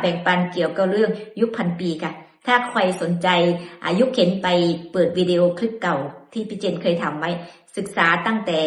แบ่งปันเกี่ยวกับเรื่องยุคพันปีค่ะ ถ้าใครสนใจอายุคเข็นไปเปิดวิดีโอคลิปเก่าที่พี่เจนเคยทำไว้ศึกษาตั้งแต่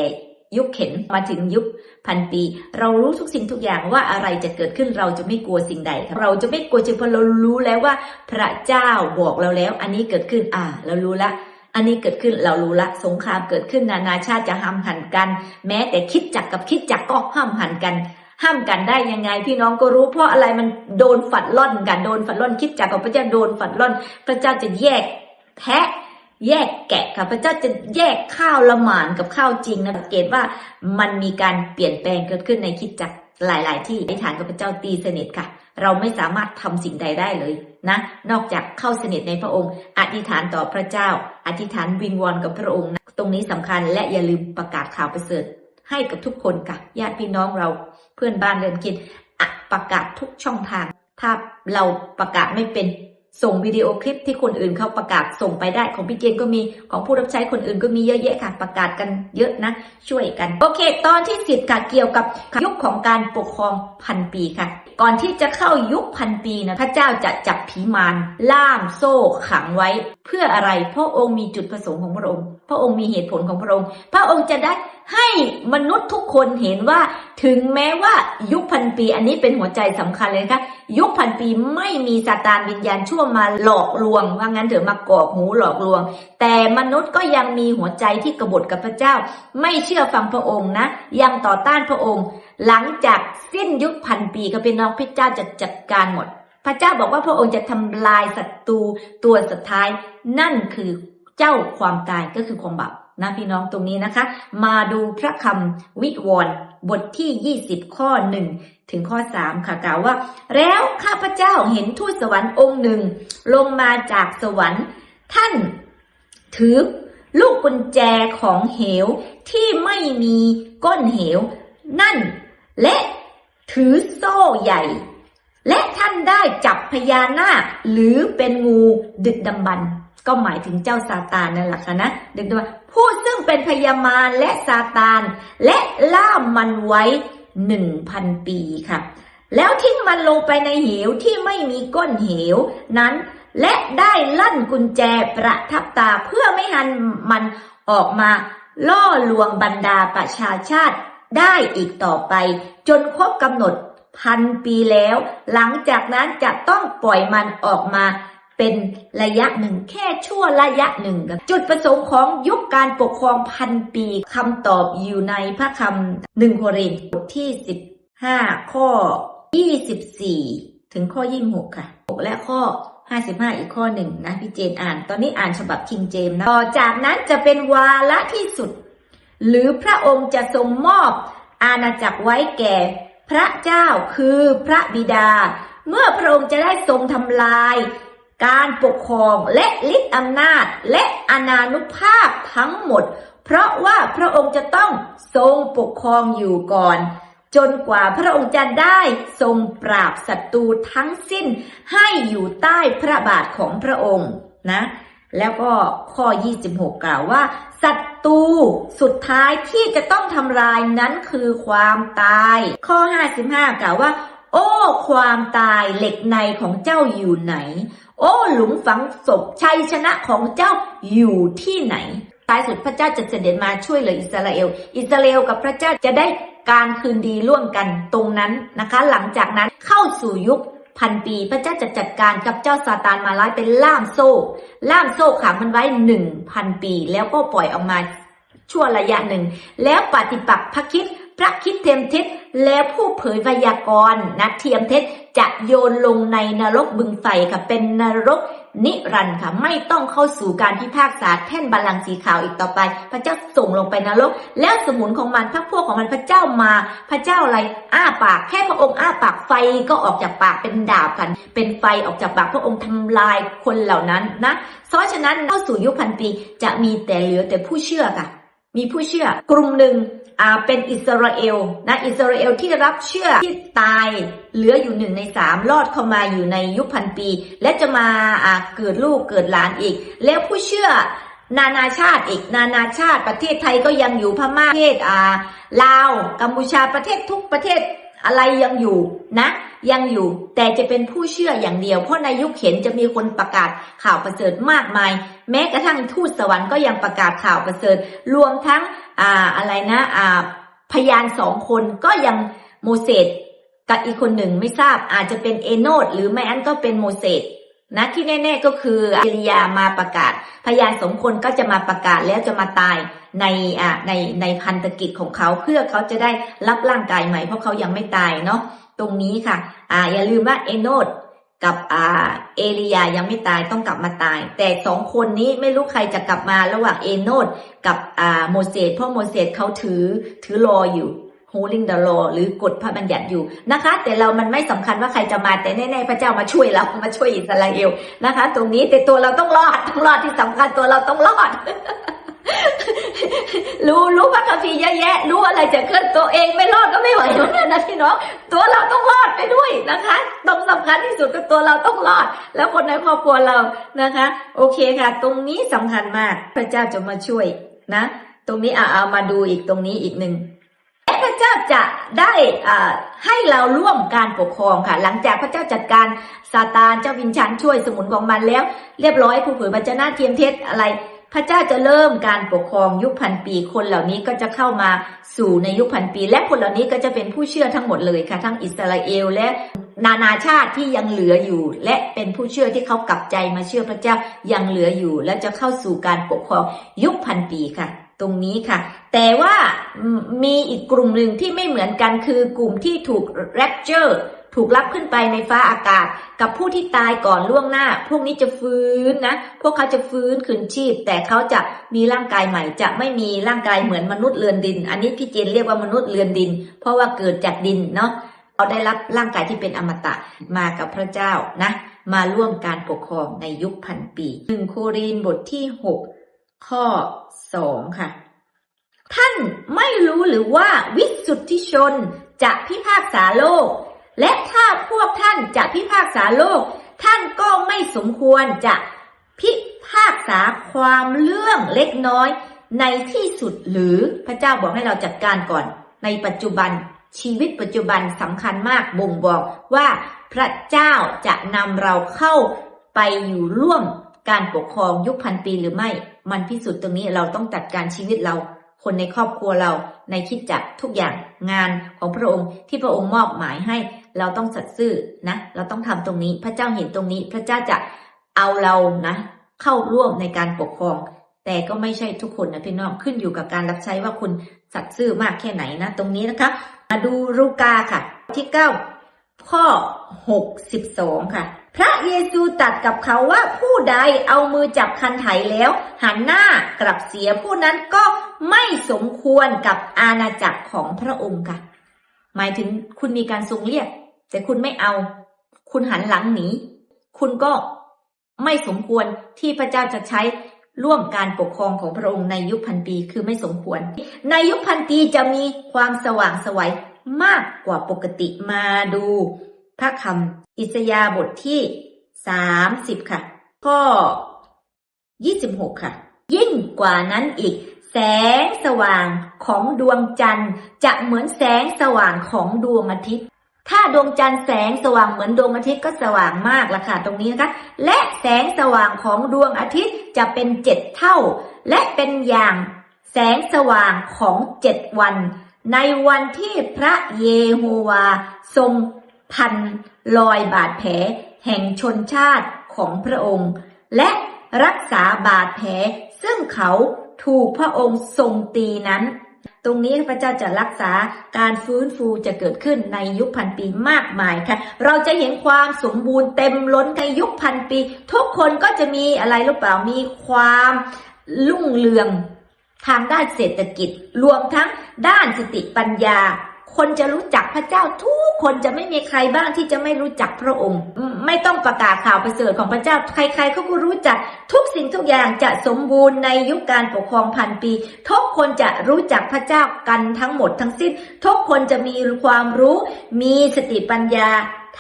ยุคเข็นมาถึงยุคพันปี เรารู้ทุกสิ่งทุกอย่างว่าอะไรจะเกิดขึ้นเราจะไม่กลัวสิ่งใดค่ะเราจะไม่กลัวจริงเพราะเรารู้แล้วว่า พระเจ้าบอกเราแล้ว อันนี้เกิดขึ้นอ่าเรารู้ละ อันนี้เกิดขึ้นเรารู้ละ สงครามเกิดขึ้นนานาชาติจะห้ามหันกัน แม้แต่คิดจักกับคิดจักก็ห้ามหันกัน ห้ามกันได้ยังไง พี่น้องก็รู้เพราะอะไรมันโดนฝัดล่อนกันโดนฝัดล่อนคิดจักกับพระเจ้าโดนฝัดล่อน พระเจ้าจะแยกแพะแยกแกะค่ะพระเจ้าจะแยกข้าวละหมานกับข้าวจริงนะสังเกตว่ามันมีการเปลี่ยนแปลงเกิดขึ้นในคิดจักหลาย ๆ ที่อธิษฐานกับพระเจ้าตีสนิทค่ะ เราไม่สามารถทำสิ่งใดได้เลยนะ นอกจากเข้าสนิทในพระองค์ อธิษฐานต่อพระเจ้า อธิษฐานวิงวอนกับพระองค์นะตรงนี้สำคัญและอย่าลืมประกาศข่าวประเสริฐให้กับทุกคนค่ะญาติพี่น้องเรา เพื่อนบ้านเรือนกินประกาศทุกช่องทาง ถ้าเราประกาศไม่เป็นส่งวิดีโอคลิปที่คนอื่นเขาประกาศส่งไปได้ของพี่เจนก็มีของผู้รับใช้คนอื่นก็มีเยอะแยะค่ะประกาศกันเยอะนะ ช่วยกัน โอเค ตอนที่สิบค่ะเกี่ยวกับยุคของการปกครองพันปีค่ะ ก่อนที่จะเข้ายุคพันปีนะพระเจ้าจะจับผีมารล่ามโซ่ขังไว้ เพื่ออะไรพระองค์มีจุดประสงค์ของพระองค์ พระองค์มีเหตุผลของพระองค์ พระองค์จะได้ ให้มนุษย์ทุกคนเห็นว่า ถึงแม้ว่ายุคพันปี อันนี้เป็นหัวใจสำคัญเลยนะคะยุคพันปีไม่มีซาตานวิญญาณชั่วมาหลอกลวง ว่างั้นเถอะมากอกหูหลอกลวง แต่มนุษย์ก็ยังมีหัวใจที่กบฏกับพระเจ้า ไม่เชื่อฟังพระองค์นะ ยังต่อต้านพระองค์ หลังจากสิ้นยุคพันปีก็เป็นน้องพระเจ้าจะจัดการหมด พระเจ้าบอกว่าพระองค์จะทำลายศัตรูตัวสุดท้าย นั่นคือเจ้าความตายก็คือความบาป นะพี่น้องตรงนี้นะคะ มาดูพระคำวิวรณ์บทที่ 20 ข้อ 1 ถึงข้อ 3 ค่ะกล่าวว่า แล้วข้าพเจ้าเห็นทูตสวรรค์องค์หนึ่ง ลงมาจากสวรรค์ ท่านถือลูกกุญแจของเหวที่ไม่มีก้นเหว นั่น และถือโซ่ใหญ่ และท่านได้จับพญานาคหรือเป็นงูดึกดำบรร ก็หมายถึงเจ้าซาตานนั่นแหละค่ะนะดึกดำบรรพ์ผู้ซึ่งเป็นพญามารและซาตาน และล่ามมันไว้หนึ่งพันปีค่ะ แล้วทิ้งมันลงไปในเหวที่ไม่มีก้นเหวนั้น และได้ลั่นกุญแจประทับตาเพื่อไม่ให้มันออกมาล่อลวงบรรดาประชาชาติได้อีกต่อไป จนครบกำหนดพันปีแล้ว หลังจากนั้นจะต้องปล่อยมันออกมา เป็นระยะหนึ่งแค่ชั่วระยะหนึ่งครับจุดประสงค์ของยุคการปกครองพันปีคำตอบอยู่ในพระคำหนึ่งโครินธ์บทที่สิบห้าข้อยี่สิบสี่ถึงข้อยี่หกค่ะ และข้อ 55 อีกข้อหนึ่งนะพี่เจนอ่าน ตอนนี้อ่านฉบับคิงเจมนะต่อจากนั้นจะเป็นวาระที่สุด หรือพระองค์จะทรงมอบอาณาจักรไว้แก่ พระเจ้าคือพระบิดา เมื่อพระองค์จะได้ทรงทำลาย การปกครองและฤทธิอำนาจและอนานุภาพทั้งหมด เพราะว่าพระองค์จะต้องทรงปกครองอยู่ก่อน จนกว่าพระองค์จะได้ทรงปราบศัตรูทั้งสิ้นให้อยู่ใต้พระบาทของพระองค์นะแล้วก็ข้อ 26 กล่าวว่าศัตรูสุดท้ายที่จะต้องทำลายนั้นคือความตาย ข้อ 55 กล่าวว่า โอ้ ความตายเหล็กในของเจ้าอยู่ไหน โอ้หลุมฝังศพชัยชนะของเจ้าอยู่ที่ไหนท้ายสุดพระเจ้าจะเสด็จมาช่วยเหลืออิสราเอล อิสราเอลกับพระเจ้าจะได้การคืนดีร่วมกันตรงนั้นนะคะ หลังจากนั้นเข้าสู่ยุคพันปีพระเจ้าจะจัดการกับเจ้าซาตานมาร้ายเป็นล่ามโซ่ ล่ามโซ่ขังมันไว้หนึ่งพันปี แล้วก็ปล่อยออกมาชั่วระยะหนึ่ง แล้วปฏิปักษ์พระคิดพระคิดเทมท็จ แล้วผู้เผยพยากรณ์นะเทียมเท็จจะโยนลงในนรกบึงไฟค่ะเป็นนรกนิรันดร์ค่ะไม่ต้องเข้าสู่การพิพากษาแท่นบัลลังก์สีขาวอีกต่อไป พระเจ้าส่งลงไปนรก แล้วสมุนของมันพระพวกของมันพระเจ้ามา พระเจ้าอะไรอ้าปากแค่พระองค์อ้าปากไฟก็ออกจากปากเป็นดาบกันเป็นไฟออกจากปากพระองค์ทำลายคนเหล่านั้นนะเพราะฉะนั้นเข้าสู่ยุคพันปีจะมีแต่เหลือแต่ผู้เชื่อค่ะ มีผู้เชื่อกลุ่มหนึ่ง เป็นอิสราเอลนะอิสราเอลที่รับเชื่อที่ตายเหลืออยู่หนึ่งในสามรอดเข้ามาอยู่ในยุคพันปี และจะมาเกิดลูกเกิดหลานอีก แล้วผู้เชื่อนานาชาติอีกนานาชาติประเทศไทยก็ยังอยู่พม่าประเทศอ่าลาวกัมพูชาประเทศทุกประเทศอะไรยังอยู่นะ ยังอยู่แต่จะเป็นผู้เชื่ออย่างเดียว เพราะในยุคเข็นจะมีคนประกาศข่าวประเสริฐมากมาย แม้กระทั่งทูตสวรรค์ก็ยังประกาศข่าวประเสริฐ รวมทั้ง อ่าอะไรนะอ่าพยานสองคนก็ยังโมเสสกับอีกคนหนึ่งไม่ทราบอาจจะเป็นเอโนดหรือไม่อันก็เป็นโมเสสนะที่แน่ ๆก็คือเอลียามาประกาศ พยานสองคนก็จะมาประกาศแล้วจะมาตายในอ่าในในพันธกิจของเขาเพื่อเขาจะได้รับร่างกายใหม่เพราะเขายังไม่ตายเนาะตรงนี้ค่ะอ่าอย่าลืมว่าเอโนด กับอ่าเอลียายังไม่ตายต้องกลับมาตาย แต่สองคนนี้ไม่รู้ใครจะกลับมาระหว่างเอโนดกับอ่าโมเสสเพราะโมเสสเขาถือถือรออยู่ holding the law หรือกฎพระบัญญัติอยู่นะคะ แต่เรามันไม่สำคัญว่าใครจะมาแต่แน่ๆพระเจ้ามาช่วยเรามาช่วยอิสราเอลนะคะ ตรงนี้แต่ตัวเราต้องรอดต้องรอดที่สำคัญตัวเราต้องรอด รู้รู้พระคัมภีร์เยอะแยะ รู้อะไรจะเกิดตัวเองไม่รอดก็ไม่ไหวเหมือนกันนะพี่น้องตัวเราต้องรอดไปด้วยนะคะตรงสำคัญที่สุดคือตัวเราต้องรอด แล้วคนในครอบครัวเรานะคะ โอเคค่ะ ตรงนี้สำคัญมากพระเจ้าจะมาช่วยนะ ตรงนี้อะเอามาดูอีกตรงนี้อีกหนึ่งและพระเจ้าจะได้อ่าให้เราร่วมการปกครองค่ะ หลังจากพระเจ้าจัดการซาตานเจ้าวิญชันช่วยสมุนของมันแล้ว เรียบร้อยผู้เผยพระเจ้าหน้าเทียมเท็จอะไร พระเจ้าจะเริ่มการปกครองยุคพันปี คนเหล่านี้ก็จะเข้ามาสู่ในยุคพันปี และคนเหล่านี้ก็จะเป็นผู้เชื่อทั้งหมดเลยค่ะ ทั้งอิสราเอลและนานาชาติที่ยังเหลืออยู่ และเป็นผู้เชื่อที่เขากลับใจมาเชื่อพระเจ้ายังเหลืออยู่ และจะเข้าสู่การปกครองยุคพันปีค่ะ ตรงนี้ค่ะ แต่ว่ามีอีกกลุ่มหนึ่งที่ไม่เหมือนกันคือกลุ่มที่ถูก rapture ถูกรับขึ้นไปในฟ้าอากาศ กับผู้ที่ตายก่อนล่วงหน้า พวกนี้จะฟื้นนะ พวกเขาจะฟื้นคืนชีพ แต่เขาจะมีร่างกายใหม่ จะไม่มีร่างกายเหมือนมนุษย์เรือนดิน อันนี้พี่เจนเรียกว่ามนุษย์เรือนดิน เพราะว่าเกิดจากดินเนาะเขาได้รับร่างกายที่เป็นอมตะมากับพระเจ้านะ มาร่วมการปกครองในยุคพันปีหนึ่งโครินบทที่หกข้อสองค่ะ ท่านไม่รู้หรือว่าวิสุทธิชนจะพิพากษาโลก และถ้าพวกท่านจะพิพากษาโลก ท่านก็ไม่สมควรจะพิพากษาความเรื่องเล็กน้อย ในที่สุดหรือพระเจ้าบอกให้เราจัดการก่อน ในปัจจุบันชีวิตปัจจุบันสำคัญมากบ่งบอกว่าพระเจ้าจะนำเราเข้าไปอยู่ร่วมการปกครองยุคพันปีหรือไม่ มันพิสูจน์ตรงนี้เราต้องจัดการชีวิตเรา คนในครอบครัวเราในคิดจักทุกอย่างงานของพระองค์ที่พระองค์มอบหมายให้ เราต้องสัตย์ซื่อนะ เราต้องทำตรงนี้ พระเจ้าเห็นตรงนี้ พระเจ้าจะเอาเรานะ เข้าร่วมในการปกครอง แต่ก็ไม่ใช่ทุกคนนะพี่น้องขึ้นอยู่กับการรับใช้ว่าคุณสัตย์ซื่อมากแค่ไหนนะ ตรงนี้นะคะมาดูลูกาค่ะ ที่เก้าข้อหกสิบสองค่ะ พระเยซูตัดกับเขาว่าผู้ใดเอามือจับคันไถแล้ว หันหน้ากลับเสียผู้นั้นก็ไม่สมควรกับอาณาจักรของพระองค์ค่ะ หมายถึงคุณมีการทรงเรียก แต่คุณไม่เอา คุณหันหลังหนี คุณก็ไม่สมควรที่พระเจ้าจะใช้ร่วมการปกครองของพระองค์ในยุคพันปีคือไม่สมควร ในยุคพันปีจะมีความสว่างไสวัยมากกว่าปกติมาดู พระคำอิสยาห์บทที่สามสิบค่ะข้อยี่สิบหกค่ะ ยิ่งกว่านั้นอีก แสงสว่างของดวงจันทร์ จะเหมือนแสงสว่างของดวงอาทิตย์ ถ้าดวงจันทร์แสงสว่างเหมือนดวงอาทิตย์ก็สว่างมากละค่ะตรงนี้นะคะ และแสงสว่างของดวงอาทิตย์จะเป็นเจ็ดเท่า และเป็นอย่างแสงสว่างของเจ็ดวัน ในวันที่พระเยโฮวา ทรงพันรอยบาดแผล แห่งชนชาติของพระองค์ และรักษาบาดแผลซึ่งเขาถูกพระองค์ทรงตีนั้น ตรงนี้พระเจ้าจะรักษาการฟื้นฟูจะเกิดขึ้นในยุคพันปีมากมายค่ะ เราจะเห็นความสมบูรณ์เต็มล้นในยุคพันปี ทุกคนก็จะมีอะไรหรือเปล่ามีความรุ่งเรืองทางด้านเศรษฐกิจ รวมทั้งด้านสติปัญญา คนจะรู้จักพระเจ้าทุกคนจะไม่มีใครบ้างที่จะไม่รู้จักพระองค์ ไม่ต้องประกาศข่าวประเสริฐของพระเจ้า ใครๆเขาก็รู้จักทุกสิ่งทุกอย่างจะสมบูรณ์ในยุคการปกครองพันปี ทุกคนจะรู้จักพระเจ้ากันทั้งหมดทั้งสิ้น ทุกคนจะมีความรู้ มีสติปัญญา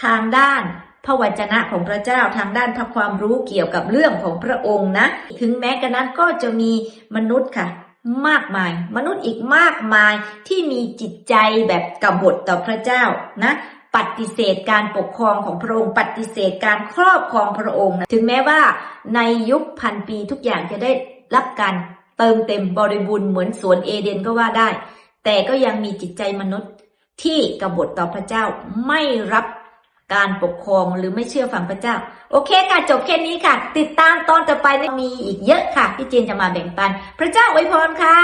ทางด้านพระวจนะของพระเจ้าทางด้านพระความรู้เกี่ยวกับเรื่องของพระองค์นะ ถึงแม้กระนั้นก็จะมีมนุษย์ค่ะ มากมาย มนุษย์อีกมากมายที่มีจิตใจแบบกบฏต่อพระเจ้านะ ปฏิเสธการปกครองของพระองค์ปฏิเสธการครอบครองพระองค์นะถึงแม้ว่าในยุคพันปีทุกอย่างจะได้รับการเติมเต็มบริบูรณ์เหมือนสวนเอเดนก็ว่าได้ แต่ก็ยังมีจิตใจมนุษย์ที่กบฏต่อพระเจ้าไม่รับการปกครองหรือไม่เชื่อฟังพระเจ้า โอเคค่ะจบแค่นี้ค่ะ ติดตามตอนต่อไปมีอีกเยอะค่ะ ที่เจนจะมาแบ่งปัน พระเจ้าอวยพรค่ะ